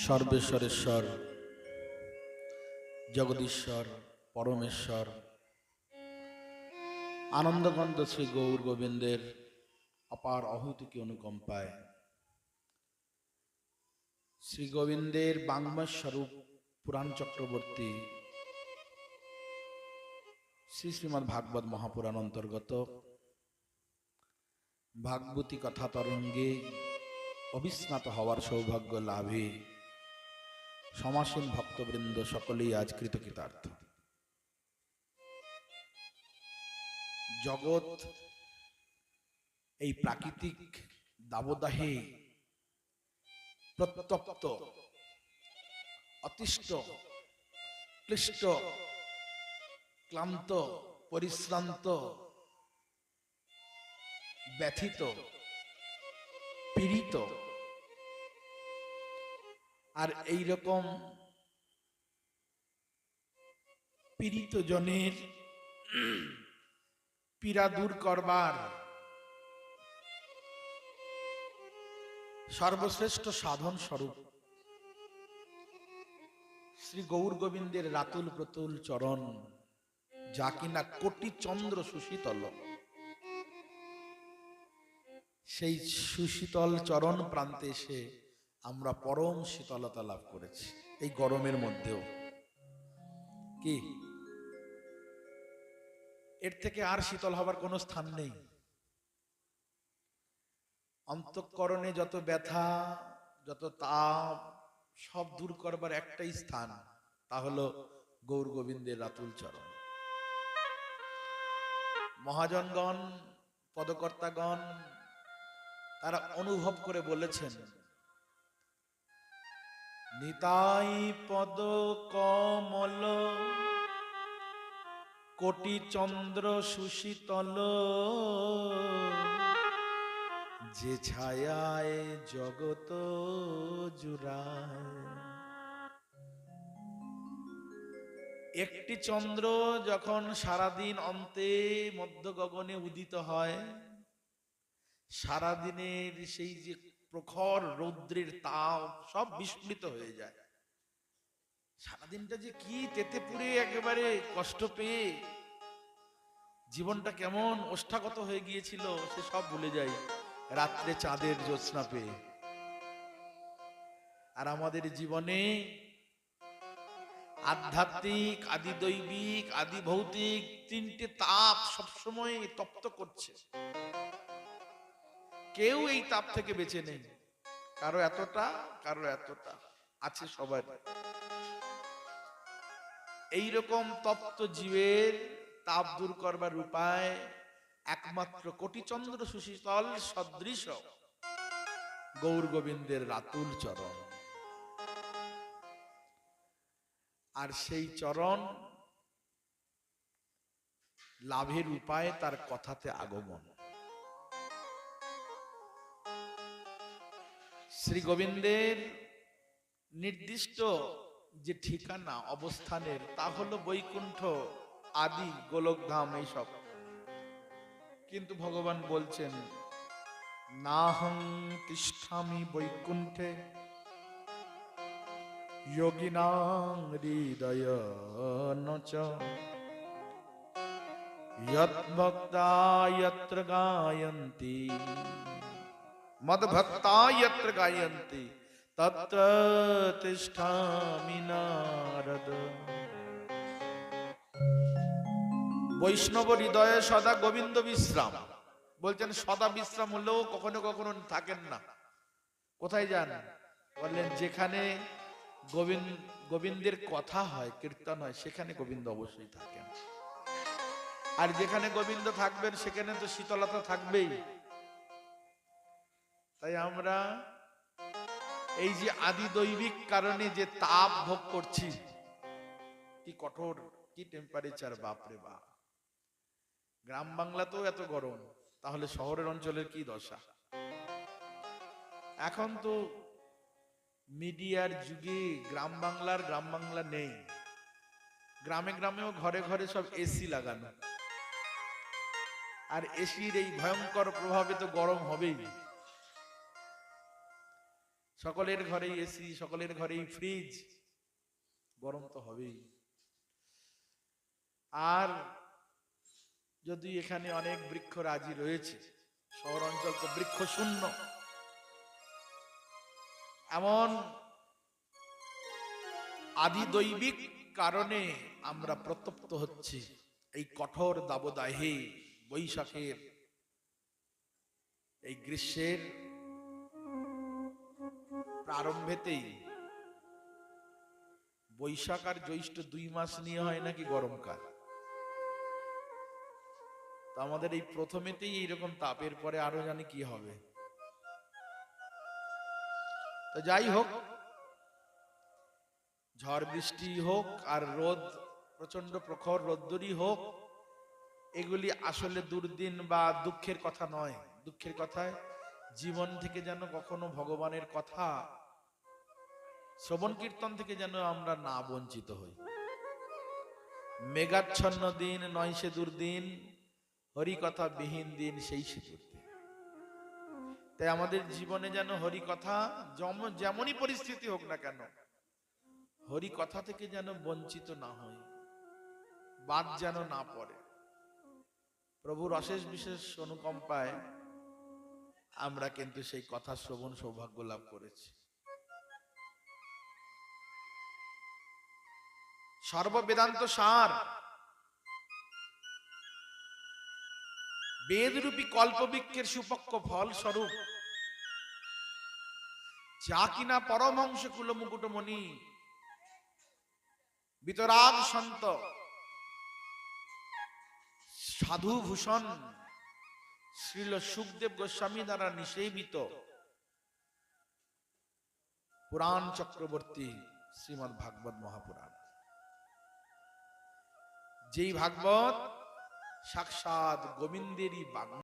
সর্বেশ্বরেশ্বর, জগদীশ্বর, পরমেশ্বর। আনন্দগন্ধ শ্রী গৌর গোবিন্দের অপার অহৈতুকী অনুকম্পায় শ্রী গোবিন্দের বাংময় স্বরূপ পুরাণ চক্রবর্তী শ্রী শ্রীমৎ ভাগবত মহাপুরাণ অন্তর্গত। ভাগবতী কথা তরঙ্গে অবিস্নাত হওয়ার সৌভাগ্য লাভে সমাসীন ভক্তবৃন্দ সকলেই আজ কৃতকৃতার্থ। জগৎ এই প্রাকৃতিক দাবদাহে প্রত্যপ্ত অতিষ্ঠ, ক্লিষ্ট, ক্লান্ত, পরিশ্রান্ত, ব্যথিত, পীড়িত আর এই রকম পীড়িত জনের পীড়া দূর করবার সর্বশ্রেষ্ঠ সাধন স্বরূপ শ্রী গৌর গোবিন্দের রাতুল প্রতুল চরণ, যা কিনা কোটি চন্দ্র সুশীতল। সেই সুশীতল চরণ প্রান্তে এসে আমরা পরম শীতলতা লাভ করেছি, এই গরমের মধ্যেও। কি? এর থেকে আর শীতল হবার কোনো স্থান নেই। অন্তঃকরণে যত ব্যথা, যত তাপ, সব দূর করবার একটাই স্থান, তা হলো গৌর গোবিন্দের রাতুল চরণ। মহাজনগণ, পদকর্তাগণ, তারা অনুভব করে বলেছেন নিতাই পদ কমল। কোটি চন্দ্র সুশীতল। যে ছায়ায় জগত জুড়ায়। একটি চন্দ্র যখন সারাদিন অন্তে মধ্য গগনে উদিত হয়, সারাদিনের সেই যে প্রখর রৌদ্রের তাপ সব বিস্মৃত হয়ে যায়। সারাদিনটা যে কি তেতে পুড়ে একেবারে কষ্ট পেয়ে জীবনটা কেমন ওষ্ঠাগত হয়ে গিয়েছিল, সে সব ভুলে যাই। রাত্রে চাঁদের জ্যোৎস্না পেয়ে। আর আমাদের জীবনে আধ্যাত্মিক আদি দৈবিক আদি ভৌতিক তিনটে তাপ সবসময় তপ্ত করছে। কেউ এই তাপ থেকে বেঁচে নেই। কারও এতটা কারও এতটা। আছে সবার। এইরকম তপ্ত জীবের তাপ দূর করবার উপায় একমাত্র কোটিচন্দ্র সুশীতল সদৃশ গৌর গোবিন্দের রাতুল চরণ। আর সেই চরণ লাভের উপায় তার কথাতে আগমন। শ্রী গোবিন্দের নির্দিষ্ট যে ঠিকানা, অবস্থানের, তা হলো বৈকুণ্ঠ, আদি, গোলকধাম এইসব। কিন্তু ভগবান বলছেন, নাহং তিষ্ঠামি বৈকুণ্ঠে, যোগিনাং হৃদয় নচ গায়ন্তি মদভক্তা যত্র গায়ন্তি তত্র তিষ্ঠামি নারদ বৈষ্ণব হৃদয়ে সদা গোবিন্দ বিশ্রাম বলছেন সদা বিশ্রাম হলেও কখনো কখনো থাকেন না। কোথায় যান? বললেন, যেখানে গোবিন্দ, গোবিন্দের কথা হয়, কীর্তন হয়, সেখানে গোবিন্দ অবশ্যই থাকেন। আর যেখানে গোবিন্দ থাকবেন, সেখানে তো শীতলতা থাকবেই। তাই আমরা এই যে আদি দৈবিক কারণে যে তাপ ভোগ করছি, কি কঠোর, কি টেম্পারেচার বাপরে বাপ। গ্রাম বাংলাতেও এত গরম, তাহলে শহরের অঞ্চলের কি দশা? এখন তো মিডিয়ার যুগে গ্রাম বাংলার গ্রাম বাংলা নেই। গ্রামে গ্রামেও ঘরে ঘরে সব এসি লাগানো। আর এসির এই ভয়ঙ্কর প্রভাবে তো গরম হবেই। সকলের ঘরেই এসি, সকলের ঘরেই ফ্রিজ গরম তো হবেই। আর যদি এখানে অনেক বৃক্ষ রাজি রয়েছে শহর অঞ্চল তো বৃক্ষ শূন্য। এমন আদি দৈবিক কারণে আমরা প্রতপ্ত হচ্ছি এই কঠোর দাবদাহে বৈশাখের এই গ্রীষ্মের প্রারম্ভেতেই বৈশাখ আর জ্যৈষ্ঠ দুই মাস নিয়ে হয় নাকি গরমকাল। আমাদের এই প্রথমেতেই এইরকম তাপের পরে আরও জানি কি হবে। তো যাই হোক, ঝড় বৃষ্টি হোক আর রোদ প্রচণ্ড প্রখর, রোদ্দুরই হোক, এগুলি আসলে দুর্দিন বা দুঃখের কথা নয়। দুঃখের কথায় জীবন থেকে যেন কখনো ভগবানের কথা, শ্রবণ কীর্তন থেকে যেন আমরা না বঞ্চিত হই। মেঘাচ্ছন্ন দিন, নয় সে দুর্দিন হরি কথা বিহীন দিন, সেই সে দুর্দিন তাই আমাদের জীবনে যেন হরি কথা যেমন- যেমনই পরিস্থিতি হোক না কেন হরি কথা থেকে যেন বঞ্চিত না হই, বাদ যেন না পড়ে। প্রভুর অশেষ বিশেষ অনুকম্পায় আমরা কিন্তু সেই কথা শ্রবণ সৌভাগ্য লাভ করেছি। সর্ববেদান্ত সার। বেদরূপী কল্পবৃক্ষের সুপক্ষ ফল স্বরূপ যা কিনা পরমহংস কুল মুকুটমণি বিতরাগ সন্ত সাধু ভূষণ শ্রীল সুখদেব গোস্বামী দ্বারা নিষেবিত পুরাণ চক্রবর্তী শ্রীমৎ ভাগবত মহাপুরাণ। যেই ভাগবত সাক্ষাৎ গোবিন্দেরই বাগ্য